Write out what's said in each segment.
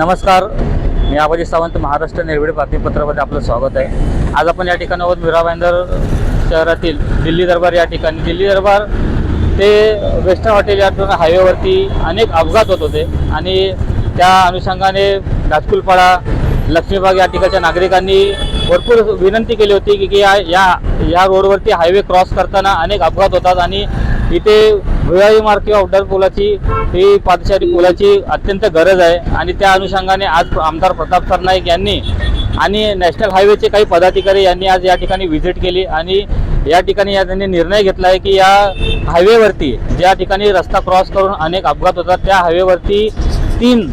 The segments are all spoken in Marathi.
नमस्कार. मी आबाजी सावंत महाराष्ट्र निर्भीड बातमीपत्रामध्ये आपलं स्वागत आहे. आज आपण या ठिकाणी मीरा भाईंदर शहरातील दिल्ली दरबार या ठिकाणी. दिल्ली दरबार ते वेस्टर्न हॉटेल या ठिकाणी हायवेवरती अनेक अपघात होत होते आणि त्या अनुषंगाने घाटकुलपाडा लक्ष्मीबाग या ठिकाणच्या नागरिकांनी भरपूर विनंती केली होती की की या या रोडवरती हायवे क्रॉस करताना अनेक अपघात होतात आणि इथे भुयारी मार्ग किंवा उड्डाण पुलाची ही पादचारी पुलाची अत्यंत गरज आहे. आणि त्या अनुषंगाने आज आमदार प्रताप सरनाईक यांनी आणि नॅशनल हायवेचे काही पदाधिकारी यांनी आज या ठिकाणी व्हिजिट केली. आणि या ठिकाणी या त्यांनी निर्णय घेतला आहे की या हायवेवरती ज्या ठिकाणी रस्ता क्रॉस करून अनेक अपघात होतात त्या हायवेवरती तीन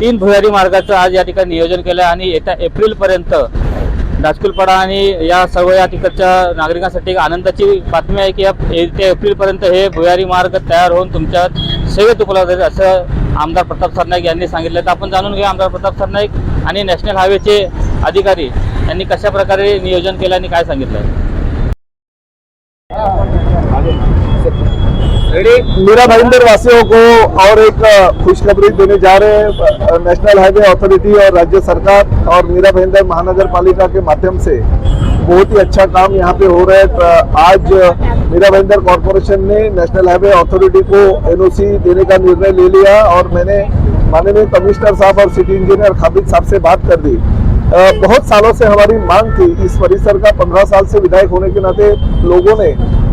तीन भुयारी मार्गाचं आज या ठिकाणी नियोजन केलं आहे. आणि येत्या एप्रिलपर्यंत राजकुलपाडा आणि या सर्व या तिकडच्या नागरिकांसाठी आनंदाची बातमी आहे की या येत्या एप्रिलपर्यंत हे भुयारी मार्ग तयार होऊन तुमच्या सेवेत उपलब्ध आहेत असं आमदार प्रताप सरनाईक यांनी सांगितलं. तर आपण जाणून घेऊ आमदार प्रताप सरनाईक आणि नॅशनल हायवेचे अधिकारी यांनी कशा प्रकारे नियोजन केलं आणि काय सांगितलं? आहे मेरा भाईंदर वासियों को और एक खुशखबरी देने जा रहे हैं नेशनल हाईवे अथॉरिटी और राज्य सरकार और मीरा भाईंदर महानगर पालिका के माध्यम से बहुत ही अच्छा काम यहाँ पे हो रहा है। आज मीरा भाईंदर कॉरपोरेशन ने नेशनल हाईवे अथॉरिटी को एनओसी देने का निर्णय ले लिया और मैंने माननीय कमिश्नर साहब और सिटी इंजीनियर खाबिद साहब से बात कर दी। बहुत सालों से हमारी मांग थी, इस परिसर का पंद्रह साल से विधायक होने के नाते लोगों ने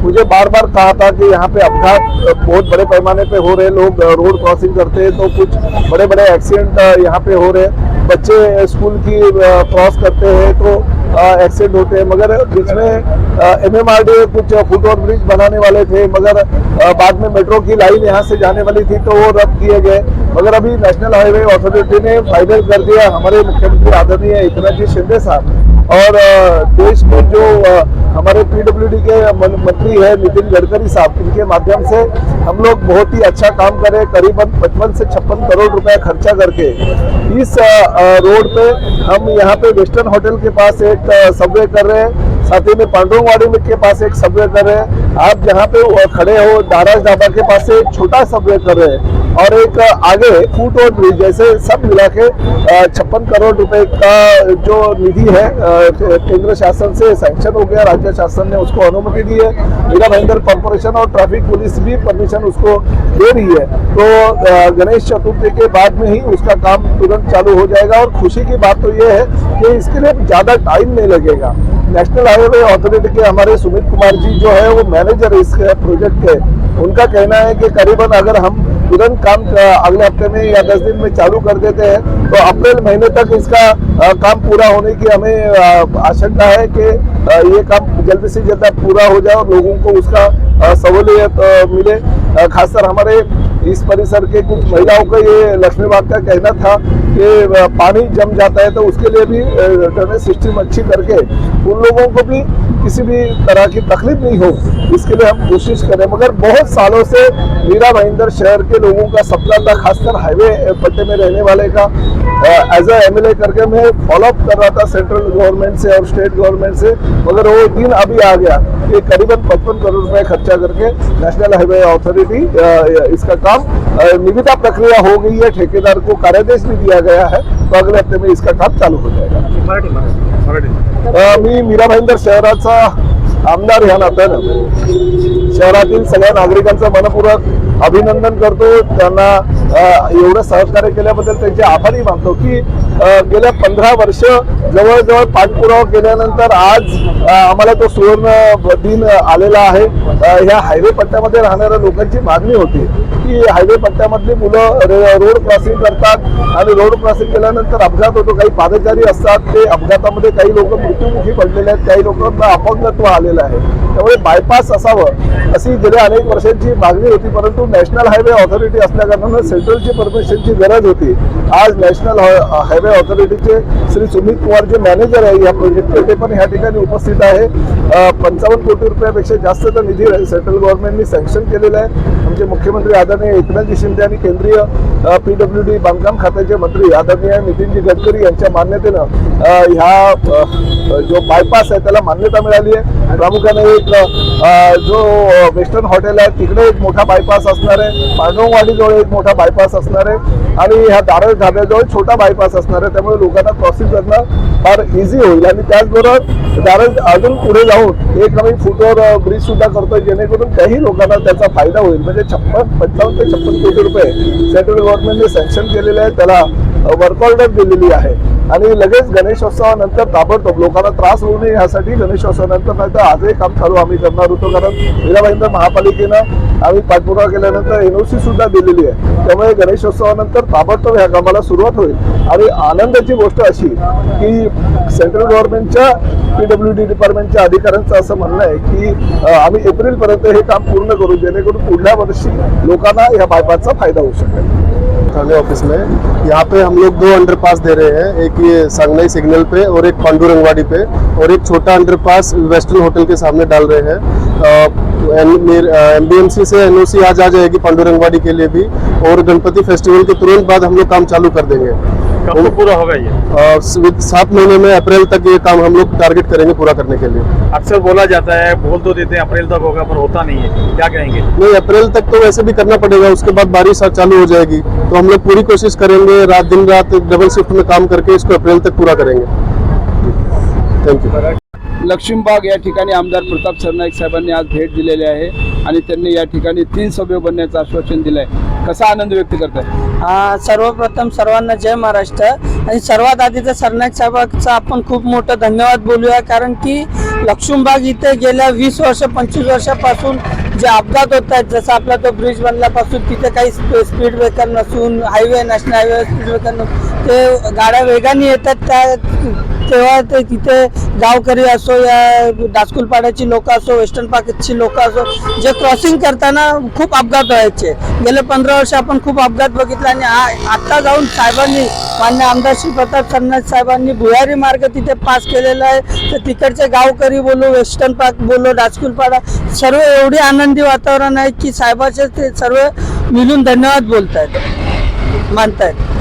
मुझे बार बार कहा था कि यहाँ पे अपघात बहुत बड़े पैमाने पे हो रहे लोग रोड क्रॉसिंग करते हैं तो कुछ बड़े बड़े एक्सीडेंट यहाँ पे हो रहे हैं। बच्चे स्कूल की क्रॉस करते हैं तो एक्सीडेंट होते हैं। मगर बीच में एम एम आर डी कुछ फुट ओवर ब्रिज बनाने वाले थे मगर बाद में मेट्रो की लाइन यहाँ से जाने वाली थी तो वो रद्द किए गए। मगर अभी नेशनल हाईवे अथॉरिटी ने फाइनल कर दिया। हमारे मुख्यमंत्री आदरणीय एकनाथ जी शिंदे साहब और देश में जो अ, हमारे पीडब्ल्यूडी के मंत्री है नितिन गडकरी साहब, इनके माध्यम से हम लोग बहुत ही अच्छा काम करें, करीबन पचपन से छप्पन करोड़ रुपए खर्चा करके। इस रोड पे हम यहाँ पे वेस्टर्न होटल के पास एक सबवे कर रहे हैं, साथ ही में पांडुरंगवाड़ी में के पास एक सबवे कर रहे हैं। आप जहाँ पे खड़े हो, दाराज ढाबा के पास एक छोटा सबवे कर रहे हैं। और एक आगे फूट ओवर ब्रिज जैसे सब मिला के छप्पन करोड़ रुपए का जो निधि है केंद्र शासन से सैंक्शन हो गया, राज्य शासन ने उसको अनुमति दी है। मीरा भाईंदर कॉर्पोरेशन और ट्रैफ़िक पुलिस भी परमिशन उसको दे रही है। तो गणेश चतुर्थी के बाद में ही उसका काम तुरंत चालू हो जाएगा और खुशी की बात तो ये है कि इसके लिए ज़्यादा टाइम नहीं लगेगा। नेशनल हाईवे अथॉरिटी के हमारे सुमित कुमार जी जो है, वो मैनेजर इस प्रोजेक्ट के। उनका कहना है कि करीबन अगर हम तुरंत काम अगले हफ़्ते में या दस दिन में चालू कर देते हैं। तो अप्रैल महीने तक इसका काम पूरा होने की हमें आशंका है कि ये काम जल्द से जल्द पूरा हो जाए और लोगों को उसका सहूलियत मिले। खासकर हमारे इस परिसर के कुछ महिलाओं का ये लक्ष्मीबाग का कहना था कि पानी जम जाता है तो उसके लिए भी ड्रेनेज सिस्टम अच्छी करके उन लोगों को भी किसी भी तरह की तकलीफ़ नहीं हो, इसके लिए हम कोशिश करें। मगर बहुत सालों से मीरा भाईंदर शहर के लोगों का सपना था खासकर हाईवे पट्टे में रहने वाले का एज अ एमएलए करके मैं फॉलोअप कर रहा था सेंट्रल गवर्नमेंट से और स्टेट गवर्नमेंट से। मगर वो दिन अभी आ गया कि करीबन पचपन करोड़ रुपए खर्चा करके नेशनल हाईवे अथॉरिटी इसका काम निविदा प्रक्रिया हो गई है। ठेकेदार को कार्यादेश भी दिया गया है। तो अगले हफ्ते में इसका काम चालू हो जाएगा मी मीरा भाईंदर शहराचा आमदार ह्या नात्यानं शहरातील सगळ्या नागरिकांचं मनपूर्वक अभिनंदन करतो. त्यांना एवढं सहकार्य केल्याबद्दल त्यांचे आभारी मानतो की गेल्या पंधरा वर्ष जवळजवळ पाठपुरावा केल्यानंतर आज आम्हाला तो सुवर्ण दिन आलेला आहे. ह्या हायवे पट्ट्यामध्ये राहणाऱ्या लोकांची मागणी होती की हायवे पट्ट्यामधली मुलं रोड क्रॉसिंग करतात आणि रोड क्रॉसिंग केल्यानंतर अपघात होतो. काही पादचारी असतात ते अपघातामध्ये काही लोक मृत्युमुखी पडलेले आहेत काही लोकांना अपंगत्व आलेलं आहे. त्यामुळे बायपास असावं अशी गेल्या अनेक वर्षांची मागणी होती परंतु नॅशनल हायवे ऑथॉरिटी असल्याकारणानं सेंट्रलची परमिशनची गरज होती. आज नॅशनल हायवे ऑथॉरिटीचे श्री सुमित कुमार जे मॅनेजर आहे या प्रोजेक्टचे ते पण ह्या ठिकाणी उपस्थित आहे. पंचावन्न कोटी रुपयापेक्षा जास्तचा निधी सेंट्रल गव्हर्नमेंटनी सँक्शन केलेला आहे. आमचे मुख्यमंत्री आदरणीय एकनाथजी शिंदे आणि केंद्रीय पी डब्ल्यू डी बांधकाम खात्याचे मंत्री आदरणीय नितीनजी गडकरी यांच्या मान्यतेनं ह्या जो बायपास आहे त्याला मान्यता मिळाली आहे. प्रामुख्याने इथलं जो वेस्टर्न हॉटेल आहे तिकडे एक मोठा बायपास असणार आहे. पांडववाडीजवळ एक मोठा बायपास असणार आहे. आणि ह्या दारळ ढाब्याजवळ छोटा बायपास असणार आहे. त्यामुळे लोकांना क्रॉसिंग करणं फार इझी होईल. आणि त्याचबरोबर दारळ अजून पुढे जाऊन एक आम्ही फुटवर ब्रिज सुद्धा करतोय. जेणेकरून काही लोकांना त्याचा फायदा होईल. म्हणजे छप्पन पंचावन्न ते छप्पन कोटी रुपये सेंट्रल गव्हर्नमेंटने सँक्शन केलेले आहे त्याला वर्क ऑर्डर दिलेली आहे. आणि लगेच गणेशोत्सवानंतर ताबडतोब लोकांना त्रास होऊ नये यासाठी गणेशोत्सवानंतर नाही तर आजही काम चालू आम्ही करणार होतो. कारण मीराबाईंदर महापालिकेनं आम्ही पाठपुरावा केल्यानंतर सी सुद्धा दिलेली आहे. त्यामुळे गणेशोत्सवानंतर ताबडतोब ह्या कामाला सुरुवात होईल. आणि आनंदाची गोष्ट अशी की सेंट्रल गव्हर्नमेंटच्या पीडब्ल्यू डी डिपार्टमेंटच्या अधिकाऱ्यांचं असं म्हणणं आहे की आम्ही एप्रिलपर्यंत हे काम पूर्ण करू जेणेकरून पुढल्या वर्षी लोकांना या बायपासचा फायदा होऊ शकेल. थाने ऑफ़िस में। यहाँ पे हम लोग दो अंडर पास दे रहे हैं। एक ये संगनई सिग्नल पे और एक पांडू रंगवाड़ी पे और एक छोटा अंडर पास वेस्टर्न होटल के सामने डाल रहे हैं। एम बी एम सी से एनओसी आज आ जाएगी पांडू रंगवाड़ी के लिए भी और गणपति फेस्टिवल के तुरंत बाद हम लोग काम चालू कर देंगे। कब तक पूरा होगा ये? विद- सात महीने में अप्रैल तक ये काम हम लोग टारगेट करेंगे पूरा करने के लिए। अक्सर बोला जाता है बोल तो देते हैं अप्रैल तक होगा पर होता नहीं है। क्या कहेंगे? नहीं अप्रैल तक तो वैसे भी करना पड़ेगा उसके बाद बारिश चालू हो जाएगी। तो हम लोग पूरी कोशिश करेंगे रात दिन रात डबल शिफ्ट में काम करके इसको अप्रैल तक पूरा करेंगे। थैंक यू लक्ष्मीबाग या ठिकाणी आमदार प्रताप सरनाईक साहेबांनी आज भेट दिलेली आहे आणि त्यांनी या ठिकाणी तीन सभे बनण्याचं आश्वासन दिलं आहे कसा आनंद व्यक्त करताय? आहे सर्वप्रथम सर्वांना जय महाराष्ट्र. आणि सर्वात आधी तर सरनाईक साहेबांचा आपण खूप मोठं धन्यवाद बोलूया कारण की लक्ष्मीबाग इथे गेल्या वीस वर्ष पंचवीस वर्षापासून जे अपघात होत आहेत जसं आपला तो ब्रिज बनल्यापासून तिथे काही स्पीड ब्रेकर नसून highway national highway speed breaker नसून ते गाड्या वेगाने येतात त्या तेव्हा ते तिथे गावकरी असो या दासकुलपाड्याची लोक असो वेस्टर्न पार्कची लोक असो जे क्रॉसिंग करताना खूप अपघात व्हायचे. गेले पंधरा वर्ष आपण खूप अपघात बघितला आणि आ- आता जाऊन साहेबांनी मान्य आमदार श्री प्रताप सरनाथ साहेबांनी भुयारी मार्ग तिथे पास केलेला आहे. तर तिकडचे गावकरी बोलो वेस्टर्न पार्क बोलो दासकुलपाडा सर्व एवढी आनंदी वातावरण आहे की साहेबाचे ते सर्व मिळून धन्यवाद बोलत आहेत मानत मानतायत.